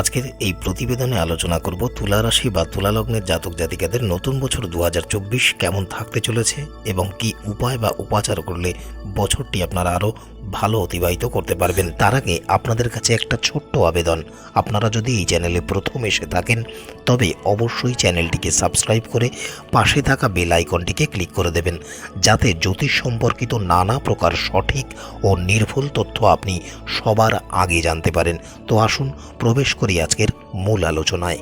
আজকের এই প্রতিবেদনে আলোচনা করব তুলা রাশি বা তুলা লগ্নের জাতক জাতিকাদের নতুন বছর দু হাজার চব্বিশ কেমন থাকতে চলেছে এবং কি উপায় বা উপাচার করলে বছরটি আপনারা আরও ভালো অতিবাহিত করতে পারবেন। তার আগে আপনাদের কাছে একটা ছোট্ট আবেদন। আপনারা যদি এই চ্যানেলে প্রথম এসে থাকেন, তবে অবশ্যই চ্যানেলটিকে সাবস্ক্রাইব করে পাশে থাকা বেল আইকনটিকে ক্লিক করে দেবেন, যাতে জ্যোতিষ সম্পর্কিত নানা প্রকার সঠিক ও নির্ভুল তথ্য আপনি সবার আগে জানতে পারেন। তো আসুন, প্রবেশ করি আজকের মূল আলোচনায়।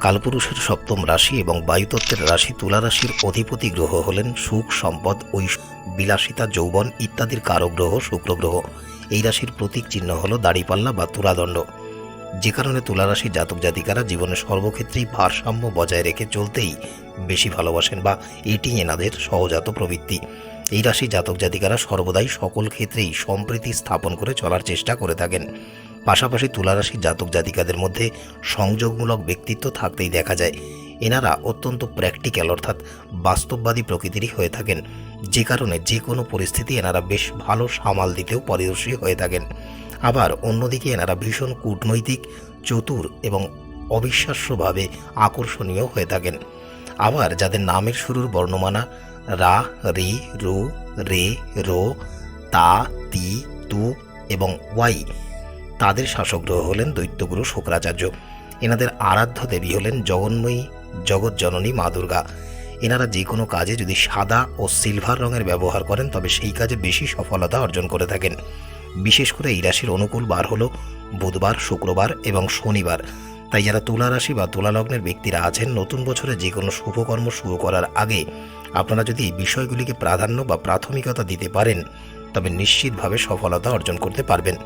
কালপুরুষের সপ্তম রাশি এবং বায়ুতত্ত্বের রাশি তুলা রাশির অধিপতি গ্রহ হলেন সুখ, সম্পদ ঐশ বিলাসিতা, যৌবন ইত্যাদির কারক গ্রহ, শুক্র গ্রহ। এই রাশির প্রতীক চিহ্ন হল দাড়িপাল্লা বা তুলাদণ্ড। যে কারণে তুলা রাশির জাতক জাতিকারা জীবনের সর্বক্ষেত্রেই ভারসাম্য বজায় রেখে চলতেই বেশি ভালোবাসেন বা এটি এনাদের সহজাত প্রবৃত্তি। এই রাশি জাতক জাতিকারা সর্বদাই সকল ক্ষেত্রেই সম্প্রীতি স্থাপন করে চলার চেষ্টা করে থাকেন। পাশাপাশি তুলারাশির জাতক জাতিকাদের মধ্যে সংযোগমূলক ব্যক্তিত্ব থাকতেই দেখা যায়। এনারা অত্যন্ত প্র্যাকটিক্যাল অর্থাৎ বাস্তববাদী প্রকৃতিরই হয়ে থাকেন। যে কারণে যে কোনো পরিস্থিতি এনারা বেশ ভালো সামাল দিতেও পারদর্শী হয়ে থাকেন। আবার অন্যদিকে এনারা ভীষণ কূটনৈতিক, চতুর এবং অবিশ্বাস্যভাবে আকর্ষণীয় হয়ে থাকেন। আবার যাদের নামের শুরুর বর্ণমানা রা, রি, রু, রে, রো, তা, তি, তু এবং ওয়াই। তাদের শাসকগ্রহ হলেন দৈত্যগুরু শুক্রাচার্য। এনাদের আরাধ্য দেবী হলেন জগন্ময়ী জগৎজননী মা দুর্গা। এনারা যে কোনো কাজে যদি সাদা ও সিলভার রঙের ব্যবহার করেন, তবে সেই কাজে বেশি সফলতা অর্জন করে থাকেন। বিশেষ করে এই রাশির অনুকূল বার হলো বুধবার, শুক্রবার এবং শনিবার। তাই যারা তুলা রাশি বা তুলা লগ্নের ব্যক্তিরা আছেন, নতুন বছরে যে কোনো শুভকর্ম শুরু করার আগে আপনারা যদি এই বিষয়গুলিকে প্রাধান্য বা প্রাথমিকতা দিতে পারেন, তবে নিশ্চিতভাবে সফলতা অর্জন করতে পারবেন।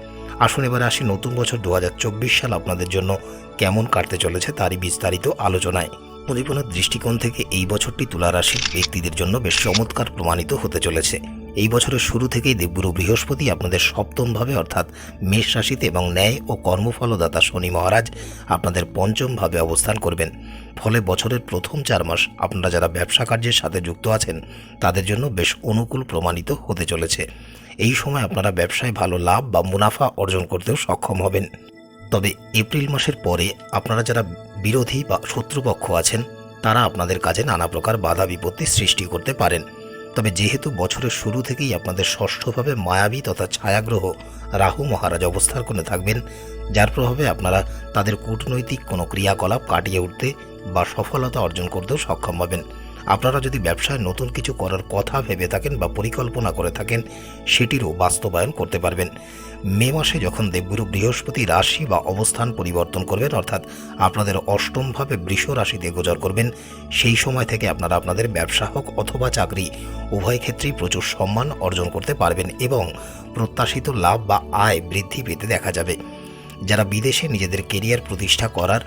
আসুন এবার আসি নতুন বছর দু হাজার চব্বিশ সাল আপনাদের জন্য কেমন কাটতে চলেছে তারই বিস্তারিত আলোচনায়। অধিপনের দৃষ্টিকোণ থেকে এই বছরটি তুলা রাশির ব্যক্তিদের জন্য বেশ চমৎকার প্রমাণিত হতে চলেছে। এই বছরের শুরু থেকেই দেবগুরু বৃহস্পতি আপনাদের সপ্তমভাবে অর্থাৎ মেষ রাশিতে এবং ন্যায় ও কর্মফলদাতা শনি মহারাজ আপনাদের পঞ্চমভাবে অবস্থান করবেন। ফলে বছরের প্রথম চার মাস আপনারা যারা ব্যবসা কার্যের সাথে যুক্ত আছেন, তাদের জন্য বেশ অনুকূল প্রমাণিত হতে চলেছে। এই সময় আপনারা ব্যবসায় ভালো লাভ বা মুনাফা অর্জন করতেও সক্ষম হবেন। তবে এপ্রিল মাসের পরে আপনারা যারা বিরোধী বা শত্রুপক্ষ আছেন, তারা আপনাদের কাজে নানা প্রকার বাধা বিপত্তি সৃষ্টি করতে পারেন। তবে যেহেতু বছরের শুরু থেকেই আপনাদের ষষ্ঠভাবে মায়াবী তথা ছায়াগ্রহ রাহু মহারাজ অবস্থার কোণে থাকবেন, যার প্রভাবে আপনারা তাদের কূটনৈতিক কোনো ক্রিয়াকলাপ কাটিয়ে উঠতে বা সফলতা অর্জন করতেও সক্ষম হবেন। আপনারা যদি ব্যবসায় নতুন কিছু করার কথা ভেবে থাকেন বা পরিকল্পনা করে থাকেন, সেটিরও বাস্তবায়ন করতে পারবেন। মে মাসে যখন দেবগুরু বৃহস্পতি রাশি বা অবস্থান পরিবর্তন করবেন, অর্থাৎ আপনাদের অষ্টমভাবে বৃষ রাশিতে গোচর করবেন, সেই সময় থেকে আপনারা আপনাদের ব্যবসা হোক অথবা চাকরি, উভয় ক্ষেত্রেই প্রচুর সম্মান অর্জন করতে পারবেন এবং প্রত্যাশিত লাভ বা আয় বৃদ্ধি পেতে দেখা যাবে। যারা বিদেশে নিজেদের কেরিয়ার প্রতিষ্ঠা করার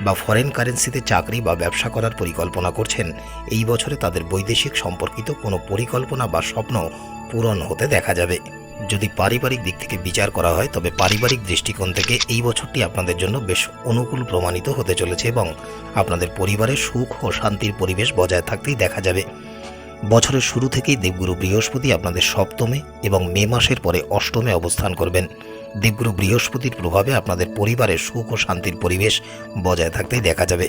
বা ফরেন কারেন্সিতে চাকরি বা ব্যবসা করার পরিকল্পনা করছেন, এই বছরে তাদের বৈদেশিক সম্পর্কিত কোনো পরিকল্পনা বা স্বপ্ন পূরণ হতে দেখা যাবে। যদি পারিবারিক দিক থেকে বিচার করা হয়, তবে পারিবারিক দৃষ্টিকোণ থেকে এই বছরটি আপনাদের জন্য বেশ অনুকূল প্রমাণিত হতে চলেছে এবং আপনাদের পরিবারে সুখ ও শান্তির পরিবেশ বজায় থাকতেই দেখা যাবে। বছরের শুরু থেকেই দেবগুরু বৃহস্পতি আপনাদের সপ্তমে এবং মে মাসের পরে অষ্টমে অবস্থান করবেন। দেবগুরু বৃহস্পতির প্রভাবে আপনাদের পরিবারের সুখ ও শান্তির পরিবেশ বজায় থাকতেই দেখা যাবে।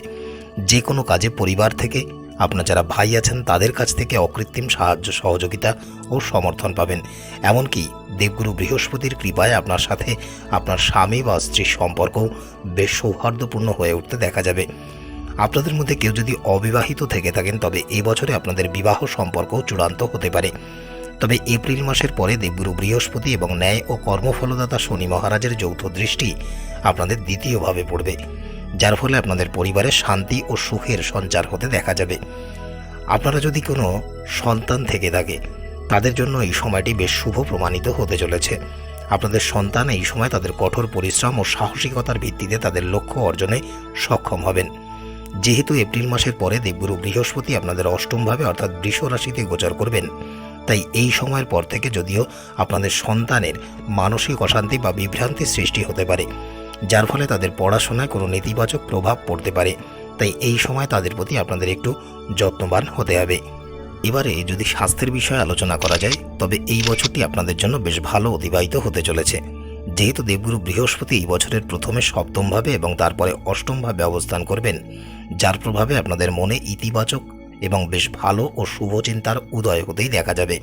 যে কোনো কাজে পরিবার থেকে আপনার যারা ভাই আছেন, তাদের কাছ থেকে অকৃত্রিম সাহায্য, সহযোগিতা ও সমর্থন পাবেন। এমনকি দেবগুরু বৃহস্পতির কৃপায় আপনার সাথে আপনার স্বামী বা স্ত্রীর সম্পর্ক বেশ সৌহার্দ্যপূর্ণ হয়ে উঠতে দেখা যাবে। আপনাদের মধ্যে কেউ যদি অবিবাহিত থেকে থাকেন, তবে এই বছরে আপনাদের বিবাহ সম্পর্ক চূড়ান্ত হতে পারে। তবে এপ্রিল মাসের পরে দেবগুরু বৃহস্পতি এবং ন্যায় ও কর্মফলদাতা শনি মহারাজের যৌথ দৃষ্টি আপনাদের দ্বিতীয়ভাবে পড়বে। যার ফলে আপনাদের পরিবারে শান্তি ও সুখের সঞ্চার হতে দেখা যাবে। আপনারা যদি কোনো সন্তান থেকে থাকে, তাদের জন্য এই সময়টি বেশ শুভ প্রমাণিত হতে চলেছে। আপনাদের সন্তান এই সময় তাদের কঠোর পরিশ্রম ও সাহসিকতার ভিত্তিতে তাদের লক্ষ্য অর্জনে সক্ষম হবেন। যেহেতু এপ্রিল মাসের পরে দেবগুরু বৃহস্পতি আপনাদের অষ্টমভাবে অর্থাৎ বৃষ রাশিতে গোচর করবেন। তাই এই সময়ের পর থেকে যদিও আপনাদের সন্তানের মানসিক অশান্তি বা বিভ্রান্তির সৃষ্টি হতে পারে। যার ফলে তাদের পড়াশোনায় কোনো নেতিবাচক প্রভাব পড়তে পারে। তাই এই সময় তাদের প্রতি আপনাদের একটু যত্নবান হতে হবে। এবারে যদি স্বাস্থ্যের বিষয়ে আলোচনা করা যায়, তবে এই বছরটি আপনাদের জন্য বেশ ভালো অতিবাহিত হতে চলেছে। যেহেতু দেবগুরু বৃহস্পতি এই বছরের প্রথমে সপ্তমভাবে এবং তারপরে অষ্টমভাবে অবস্থান করবেন, যার প্রভাবে আপনাদের মনে ইতিবাচক এবং বেশ ভালো ও শুভ চিন্তার উদয় হতেই দেখা যাবে।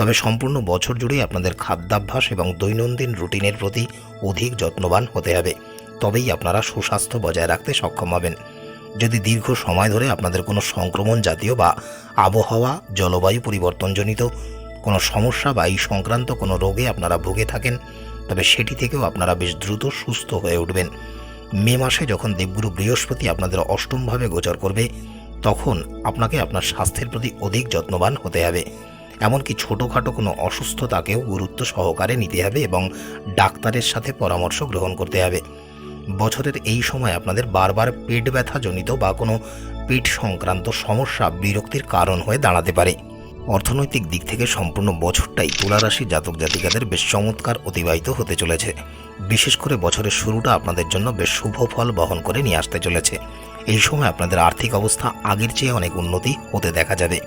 তবে সম্পূর্ণ বছর জুড়েই আপনাদের খাদ্যাভ্যাস এবং দৈনন্দিন রুটিনের প্রতি অধিক যত্নবান হতে হবে। তবেই আপনারা সুস্বাস্থ্য বজায় রাখতে সক্ষম হবেন। যদি দীর্ঘ সময় ধরে আপনাদের কোনো সংক্রমণ জাতীয় বা আবহাওয়া, জলবায়ু পরিবর্তনজনিত কোনো সমস্যা বা এই সংক্রান্ত কোনো রোগে আপনারা ভুগে থাকেন, তবে সেটি থেকেও আপনারা বেশ দ্রুত সুস্থ হয়ে উঠবেন। মে মাসে যখন দেবগুরু বৃহস্পতি আপনাদের অষ্টমভাবে গোচর করবে, তখন আপনাকে আপনার স্বাস্থ্যের প্রতি অধিক যত্নবান হতে হবে। এমনকি ছোটোখাটো কোনো অসুস্থতাকেও গুরুত্ব সহকারে নিতে হবে এবং ডাক্তারের সাথে পরামর্শ গ্রহণ করতে হবে। বছরের এই সময় আপনাদের বারবার পেট ব্যথা জনিত বা কোনো পেট সংক্রান্ত সমস্যা, বিরক্তির কারণ হয়ে দাঁড়াতে পারে। অর্থনৈতিক দিক থেকে সম্পূর্ণ বছরটাই তুলারাশি জাতক জাতিকাদের বেশ চমৎকার অতিবাহিত হতে চলেছে। বিশেষ করে বছরের শুরুটা আপনাদের জন্য বেশ শুভ ফল বহন করে নিয়ে আসতে চলেছে। এই সময় আপনাদের আর্থিক অবস্থা আগের চেয়ে অনেক উন্নতি হতে দেখা যাবে।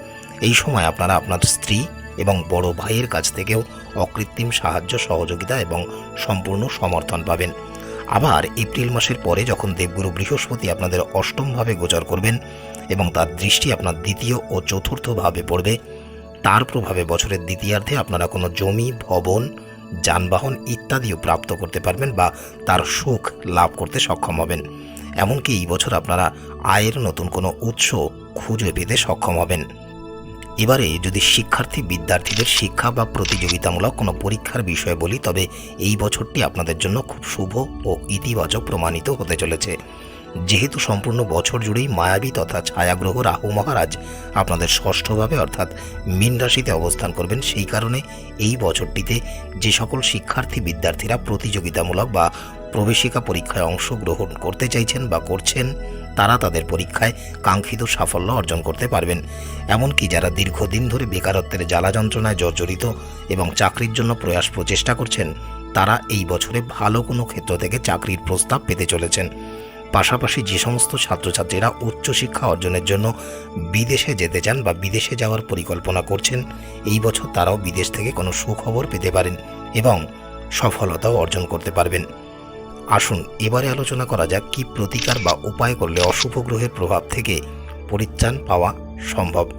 এই সময় আপনারা আপনার স্ত্রী এবং বড় ভাইয়ের কাছ থেকেও অকৃত্রিম সাহায্য, সহযোগিতা এবং সম্পূর্ণ সমর্থন পাবেন। আবার এপ্রিল মাসের পরে যখন দেবগুরু বৃহস্পতি আপনাদের অষ্টমভাবে গোচর করবেন এবং তার দৃষ্টি আপনার দ্বিতীয় ও চতুর্থ ভাবে পড়বে, তার প্রভাবে বছরের দ্বিতীয়ার্ধে আপনারা কোনো জমি, ভবন, যানবাহন ইত্যাদিও প্রাপ্ত করতে পারবেন বা তার সুখ লাভ করতে সক্ষম হবেন। এমনকি এই বছর আপনারা আয়ের নতুন কোনো উৎস খুঁজে পেতে সক্ষম হবেন। এবারে যদি শিক্ষার্থী বিদ্যার্থীদের শিক্ষা বা প্রতিযোগিতামূলক কোনো পরীক্ষার বিষয়ে বলি, তবে এই বছরটি আপনাদের জন্য খুব শুভ ও ইতিবাচক প্রমাণিত হতে চলেছে। যেহেতু সম্পূর্ণ বছর জুড়েই মায়াবী তথা ছায়াগ্রহ রাহু মহারাজ আপনাদের ষষ্ঠভাবে অর্থাৎ মীন রাশিতে অবস্থান করবেন, সেই কারণে এই বছরটিতে যে সকল শিক্ষার্থী বিদ্যার্থীরা প্রতিযোগিতামূলক বা প্রবেশিকা পরীক্ষায় অংশগ্রহণ করতে চাইছেন বা করছেন, তারা তাদের পরীক্ষায় কাঙ্ক্ষিত সাফল্য অর্জন করতে পারবেন। এমনকি যারা দীর্ঘদিন ধরে বেকারত্বের জ্বালা যন্ত্রণায় জর্জরিত এবং চাকরির জন্য প্রয়াস প্রচেষ্টা করছেন, তারা এই বছরে ভালো কোনো ক্ষেত্র থেকে চাকরির প্রস্তাব পেতে চলেছেন। পাশাপাশি যে সমস্ত ছাত্রছাত্রীরা উচ্চশিক্ষা অর্জনের জন্য বিদেশে যেতে চান বা বিদেশে যাওয়ার পরিকল্পনা করছেন, এই বছর তারাও বিদেশ থেকে কোনো সুখবর পেতে পারেন এবং সফলতাও অর্জন করতে পারবেন। আসুন, এবারে আলোচনা করা যাক কি প্রতিকার বা উপায় করলে অশুভ গ্রহের প্রভাব থেকে পরিত্রাণ পাওয়া সম্ভব।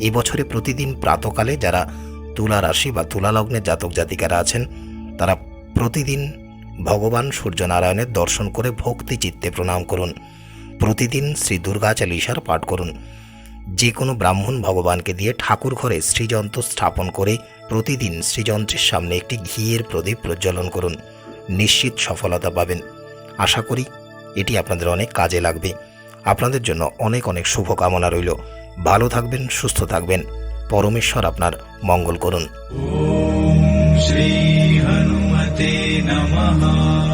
এই বছরে প্রতিদিন প্রাতকালে যারা তুলা রাশি বা তুলা লগ্নের জাতক জাতিকারা আছেন, তারা প্রতিদিন ভগবান সূর্যনারায়ণের দর্শন করে ভক্তি চিত্তে প্রণাম করুন। প্রতিদিন শ্রী দুর্গা চালিসার পাঠ করুন। যে কোনো ব্রাহ্মণ ভগবানকে দিয়ে ঠাকুর ঘরে শ্রীযন্ত্র স্থাপন করে প্রতিদিন শ্রীযন্ত্রের সামনে একটি ঘিয়ের প্রদীপ প্রজ্বলন করুন। নিশ্চিত সফলতা পাবেন। আশা করি এটি আপনাদের অনেক কাজে লাগবে। আপনাদের জন্য অনেক অনেক শুভকামনা রইল। ভালো থাকবেন, সুস্থ থাকবেন। পরমেশ্বর আপনার মঙ্গল করুন। শ্রী হনুমতে নমঃ।